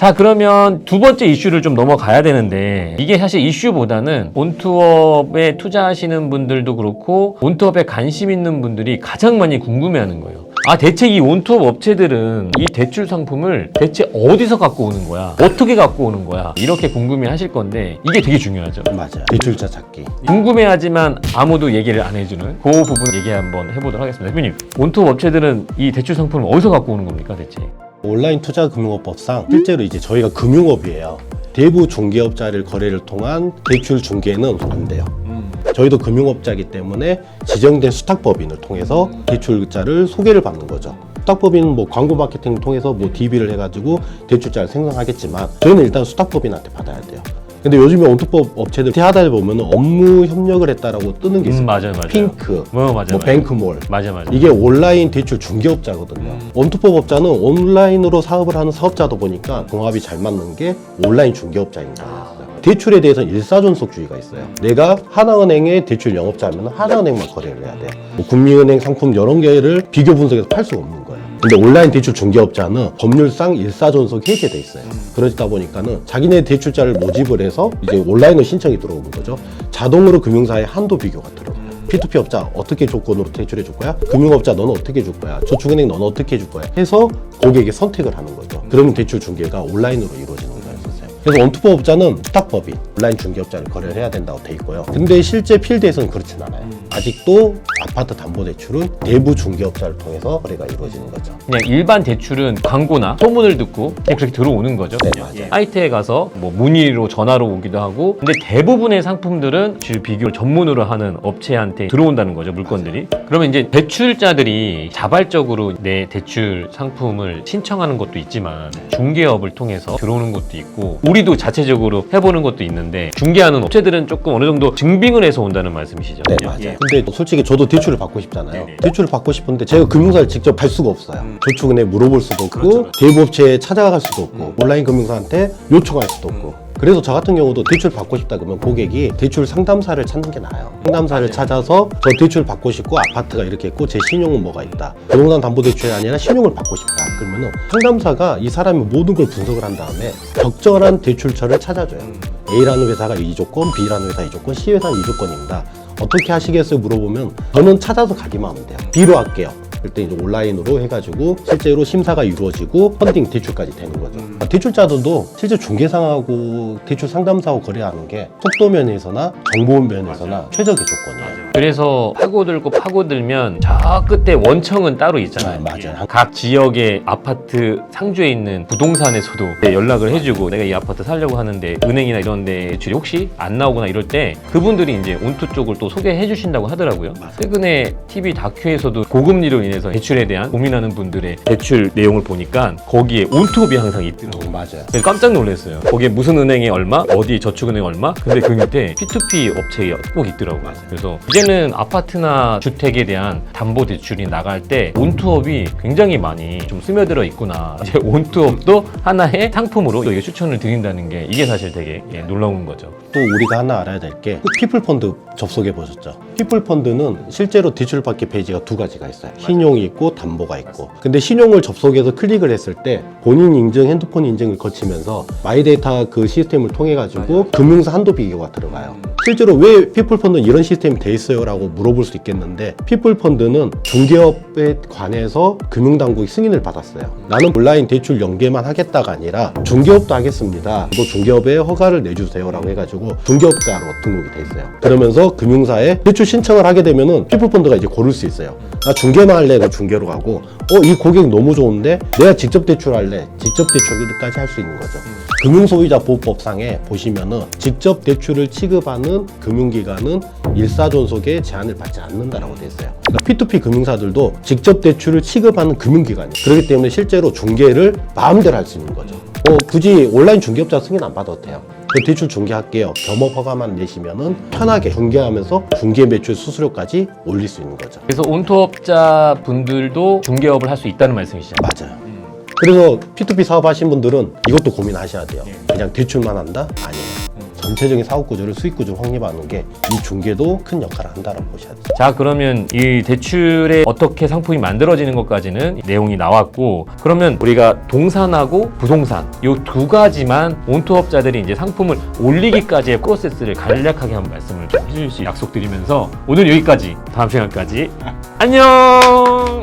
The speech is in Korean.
자 그러면 두 번째 이슈를 좀 넘어가야 되는데 이게 사실 이슈보다는 온투업에 투자하시는 분들도 그렇고 온투업에 관심 있는 분들이 가장 많이 궁금해하는 거예요. 아 대체 이 온투업 업체들은 이 대출 상품을 대체 어디서 갖고 오는 거야? 어떻게 갖고 오는 거야? 이렇게 궁금해 하실 건데 이게 되게 중요하죠. 맞아요. 대출자 찾기. 궁금해하지만 아무도 얘기를 안 해주는 그 부분 얘기 한번 해보도록 하겠습니다. 대표님 온투업 업체들은 이 대출 상품을 어디서 갖고 오는 겁니까 대체? 온라인 투자 금융업법상 실제로 이제 저희가 금융업이에요. 대부 중개업자를 거래를 통한 대출 중개는 안 돼요. 저희도 금융업자이기 때문에 지정된 수탁법인을 통해서 대출자를 소개를 받는 거죠. 수탁법인은 뭐 광고 마케팅 통해서 뭐 DB를 해가지고 대출자를 생성하겠지만 저희는 일단 수탁법인한테 받아야 돼요. 근데 요즘에 온투법 업체들 하다 보면 업무 협력을 했다라고 뜨는 게 있어요. 음, 맞아요, 맞아요. 핑크, 뭐 맞아요, 뭐 맞아요. 뱅크몰, 맞아 맞아. 이게 온라인 대출 중개업자거든요. 원투법 업자는 온라인으로 사업을 하는 사업자다 보니까 궁합이 잘 맞는 게 온라인 중개업자인 거예요. 대출에 대해서는 일사존속주의가 있어요. 내가 하나은행의 대출 영업자면 하나은행만 거래를 해야 돼. 뭐 국민은행 상품 여러 개를 비교 분석해서 팔 수가 없는 거예요. 근데 온라인 대출 중개업자는 법률상 일사존속 해제돼 있어요. 그러다 보니까는 자기네 대출자를 모집을 해서 이제 온라인으로 신청이 들어오는 거죠. 자동으로 금융사의 한도 비교가 거예요. P2P 업자 어떻게 조건으로 대출해 줄 거야? 금융업자 너는 어떻게 줄 거야? 저축은행 너는 어떻게 해줄 거야? 해서 고객에게 선택을 하는 거죠. 그러면 대출 중개가 온라인으로 이루어지는 거예요. 그래서 원투법업자는 수탁법인 온라인 중개업자를 거래를 해야 된다고 돼 있고요. 근데 실제 필드에서는 그렇진 않아요. 아직도 아파트 담보대출은 대부 중개업자를 통해서 거래가 이루어지는 거죠. 그냥 일반 대출은 광고나 소문을 듣고 그냥 그렇게 들어오는 거죠. 네. 맞아요. 사이트에 가서 뭐 문의로 전화로 오기도 하고 근데 대부분의 상품들은 주 비교를 전문으로 하는 업체한테 들어온다는 거죠 물건들이 그러면 이제 대출자들이 자발적으로 내 대출 상품을 신청하는 것도 있지만 중개업을 통해서 들어오는 것도 있고 우리도 자체적으로 해보는 것도 있는데 중개하는 업체들은 조금 어느 정도 증빙을 해서 온다는 말씀이시죠 네, 예. 맞아요. 근데 솔직히 저도 대출을 받고 싶잖아요. 네네. 대출을 받고 싶은데 제가 금융사를 직접 갈 수가 없어요. 저축은행 물어볼 수도 없고 그렇죠, 그렇죠. 대부업체에 찾아갈 수도 없고 온라인 금융사한테 요청할 수도 없고 그래서 저 같은 경우도 대출 받고 싶다 그러면 고객이 대출 상담사를 찾는 게 나아요. 상담사를 찾아서 저 대출 받고 싶고 아파트가 이렇게 있고 제 신용은 뭐가 있다. 부동산 담보 대출이 아니라 신용을 받고 싶다. 그러면은 상담사가 이 사람의 모든 걸 분석을 한 다음에 적절한 대출처를 찾아줘요. A라는 회사가 이 조건, B라는 회사 이 조건, C 회사는 이 조건입니다. 어떻게 하시겠어요? 물어보면 저는 찾아서 가기만 하면 돼요. B로 할게요. 그때 이제 온라인으로 해가지고 실제로 심사가 이루어지고 펀딩 대출까지 되는 거죠. 아, 대출자들도 실제 중개상하고 대출 상담사하고 거래하는 게 속도 면에서나 정보 면에서나 최적의 조건이에요. 그래서 파고들고 파고들면 저 끝에 원청은 따로 있잖아요. 네, 맞아요. 각 지역의 아파트 상주에 있는 부동산에서도 연락을 해주고 내가 이 아파트 살려고 하는데 은행이나 이런 데 혹시 안 나오거나 이럴 때 그분들이 이제 온투 쪽을 또 소개해 주신다고 하더라고요. 최근에 TV 다큐에서도 고금리로 인해서 대출에 대한 고민하는 분들의 대출 내용을 보니까 거기에 온투업이 항상 있더라고요. 음, 맞아요. 그래서 깜짝 놀랐어요. 거기에 무슨 은행에 얼마, 어디 저축은행 얼마, 근데 그 밑에 P2P 업체에 꼭 있더라고요. 그래서 이제는 아파트나 주택에 대한 담보 대출이 나갈 때 온투업이 굉장히 많이 좀 스며들어 있구나. 이제 온투업도 하나의 상품으로 또 이게 추천을 드린다는 게 이게 사실 되게 예, 놀라운 거죠. 또 우리가 하나 알아야 될 게 피플펀드 접속해 보셨죠? 피플펀드는 실제로 대출받기 페이지가 두 가지가 있어요. 신용이 있고 담보가 있고. 근데 신용을 접속해서 클릭을 했을 때 본인 인증, 핸드폰 인증을 거치면서 마이데이터 그 시스템을 통해 가지고 금융사 한도 비교가 들어가요. 실제로 왜 피플펀드는 이런 시스템이 돼 있어요 라고 물어볼 수 있겠는데 피플펀드는 중개업에 관해서 금융당국이 승인을 받았어요. 나는 온라인 대출 연계만 하겠다가 아니라 중개업도 하겠습니다. 또 중개업에 허가를 내주세요 라고 해가지고 중개업자로 등록이 돼 있어요. 그러면서 금융사에 대출 신청을 하게 되면은 피플펀드가 이제 고를 수 있어요. 나 중개만 할래, 그 중개로 가고, 어, 이 고객 너무 좋은데 내가 직접 대출할래, 직접 대출까지 할 수 있는 거죠. 금융소유자 보호법상에 보시면은 직접 대출을 취급하는 금융기관은 일사존속의 제한을 받지 않는다라고 돼 있어요. 그러니까 P2P 금융사들도 직접 대출을 취급하는 금융기관이에요. 그렇기 때문에 실제로 중개를 마음대로 할 수 있는 거죠. 어, 굳이 온라인 중개업자 승인 안 받아도 돼요. 그 대출 중개할게요. 겸업 허가만 내시면은 편하게 중개하면서 중개 매출 수수료까지 올릴 수 있는 거죠. 그래서 온투업자 분들도 중개업을 할 수 있다는 말씀이시죠. 맞아요. 그래서 P2P 사업 하신 분들은 이것도 고민하셔야 돼요. 그냥 대출만 한다? 아니에요. 전체적인 사업 구조를 수익 구조를 확립하는 게 이 중개도 큰 역할을 한다고 보셔야 돼요. 자 그러면 이 대출에 어떻게 상품이 만들어지는 것까지는 내용이 나왔고 그러면 우리가 동산하고 부동산 이 두 가지만 온투업자들이 이제 상품을 올리기까지의 프로세스를 간략하게 한 말씀을 좀 해주실 수 약속드리면서 오늘 여기까지. 다음 시간까지. 안녕